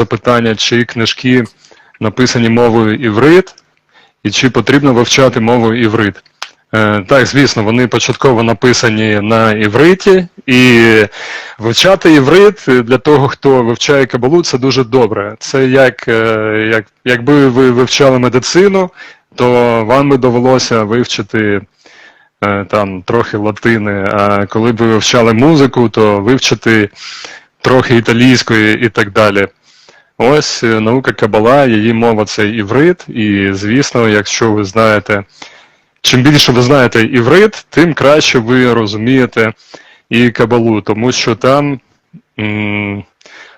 запитання, чи книжки написані мовою іврит, і чи потрібно вивчати мову іврит. Е, Так, звісно, вони початково написані на івриті, і вивчати іврит для того, хто вивчає кабалу, це дуже добре. Це як, е, як якби ви вивчали медицину, то вам би довелося вивчити е, там трохи латини. А коли б ви вивчали музику, то вивчити трохи італійської і так далі. Ось е, наука Кабала, її мова це іврит, і звісно, якщо ви знаєте, чим більше ви знаєте іврит, тим краще ви розумієте і Кабалу, тому що там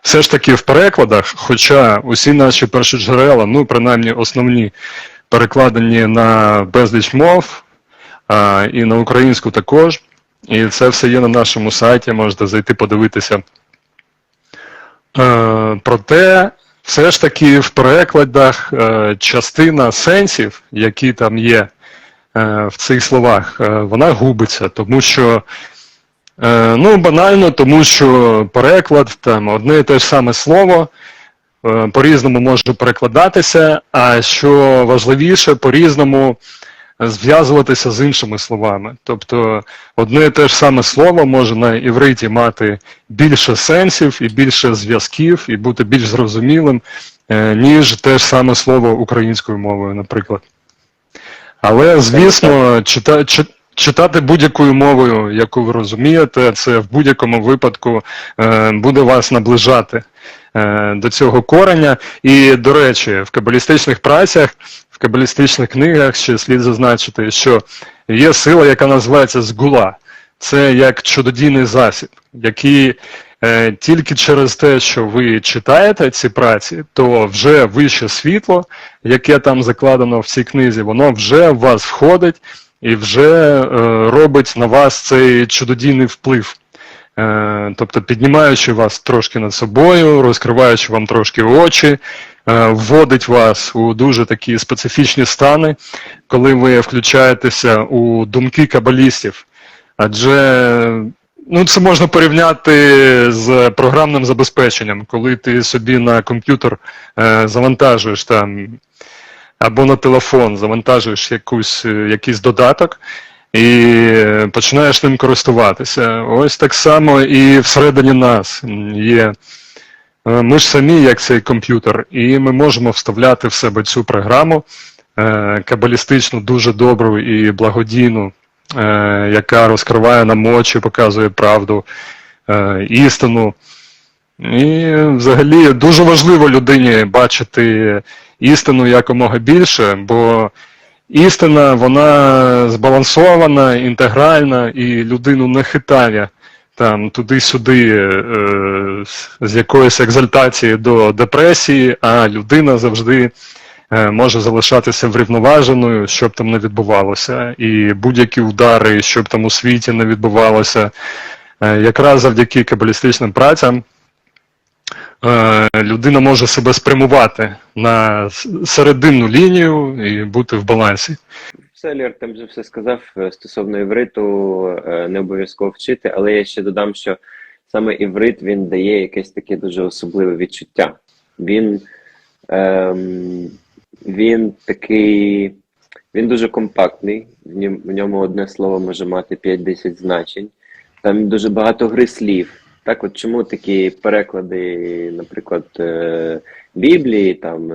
все ж таки в перекладах, хоча усі наші перші джерела, ну принаймні основні, перекладені на безліч мов, а, і на українську також. І це все є на нашому сайті, можете зайти подивитися. Е, проте, все ж таки в перекладах е, частина сенсів, які там є е, в цих словах, е, вона губиться, тому що, ну, банально, тому що переклад, там одне і те ж саме слово по-різному може перекладатися, а що важливіше, по-різному зв'язуватися з іншими словами. Тобто одне і те ж саме слово може на івриті мати більше сенсів і більше зв'язків, і бути більш зрозумілим, е, ніж те ж саме слово українською мовою, наприклад. Але, звісно, чита, чи- читати будь-якою мовою, яку ви розумієте, це в будь-якому випадку е, буде вас наближати е, до цього кореня. І, до речі, в кабалістичних працях, кабалістичних книгах ще слід зазначити, що є сила, яка називається згула. Це як чудодійний засіб, який е, тільки через те, що ви читаєте ці праці, то вже вище світло, яке там закладено в цій книзі, воно вже в вас входить і вже е, робить на вас цей чудодійний вплив. Е, тобто піднімаючи вас трошки над собою, розкриваючи вам трошки очі, е, вводить вас у дуже такі специфічні стани, коли ви включаєтеся у думки кабалістів. Адже ну, це можна порівняти з програмним забезпеченням, коли ти собі на комп'ютер е, завантажуєш там або на телефон завантажуєш якусь, якийсь додаток і починаєш ним користуватися. Ось так само і всередині нас є. е, Ми ж самі, як цей комп'ютер, і ми можемо вставляти в себе цю програму е, кабалістичну, дуже добру і благодійну, е, яка розкриває нам очі, показує правду, істину. І взагалі дуже важливо людині бачити істину якомога більше, бо істина вона збалансована, інтегральна і людину не хитає там туди-сюди е, з якоїсь екзальтації до депресії, а людина завжди е, може залишатися врівноваженою, що б там не відбувалося, і будь-які удари, що б там у світі не відбувалося, е, якраз завдяки кабалістичним працям людина може себе спрямувати на серединну лінію і бути в балансі. Лір, там вже все сказав е, стосовно івриту, е, не обов'язково вчити, але я ще додам, що саме іврит він дає якесь таке дуже особливе відчуття. Він, ем, він такий, він дуже компактний, в ньому, одне слово може мати 5-10 значень. Там дуже багато гри слів. Так, от чому такі переклади, наприклад, е, Біблії, там.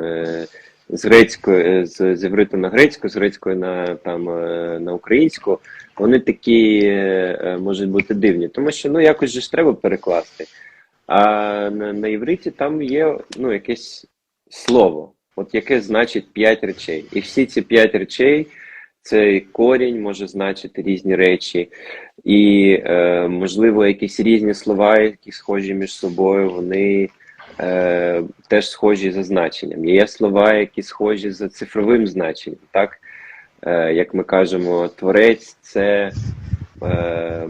Е, з грецької, з, з івриту на грецьку, з грецької на там е, на українську, вони такі е, е, можуть бути дивні, тому що ну якось же ж треба перекласти. А на, на івриті там є ну, якесь слово, от яке значить п'ять речей. І всі ці п'ять речей, цей корінь може значити різні речі, і е, можливо якісь різні слова, які схожі між собою, вони е, теж схожі за значенням. Є слова, які схожі за цифровим значенням. Так? Е, як ми кажемо, творець це е,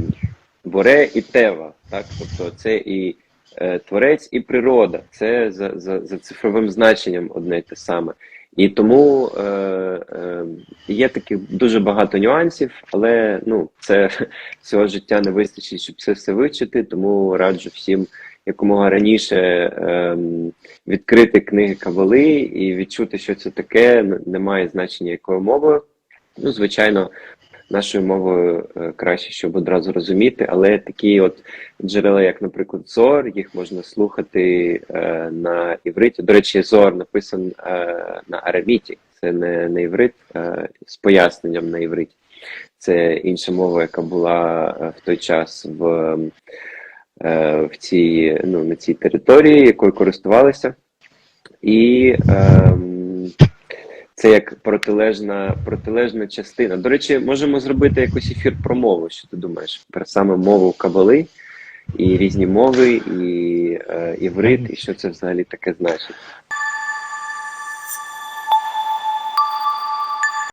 боре і тева. Так? Тобто це і е, творець, і природа. Це за, за, за цифровим значенням одне й те саме. І тому е, е, є таки дуже багато нюансів, але ну, це всього життя не вистачить, щоб це все вивчити, тому раджу всім якомога раніше ем, відкрити книги Кабали і відчути, що це таке, н- немає значення якою мовою. Ну, звичайно, нашою мовою е, краще, щоб одразу розуміти, але такі от джерела, як, наприклад, Зор, їх можна слухати е, на івриті. До речі, Зор написан е, на араміті, це не, не іврит, з поясненням на івриті. Це інша мова, яка була в той час в, в цій, ну, на цій території, якою користувалися. І ем, це як протилежна, протилежна частина. До речі, можемо зробити якийсь ефір про мову. Що ти думаєш? Про саме мову кабали і різні мови, і е, іврит, і що це взагалі таке значить.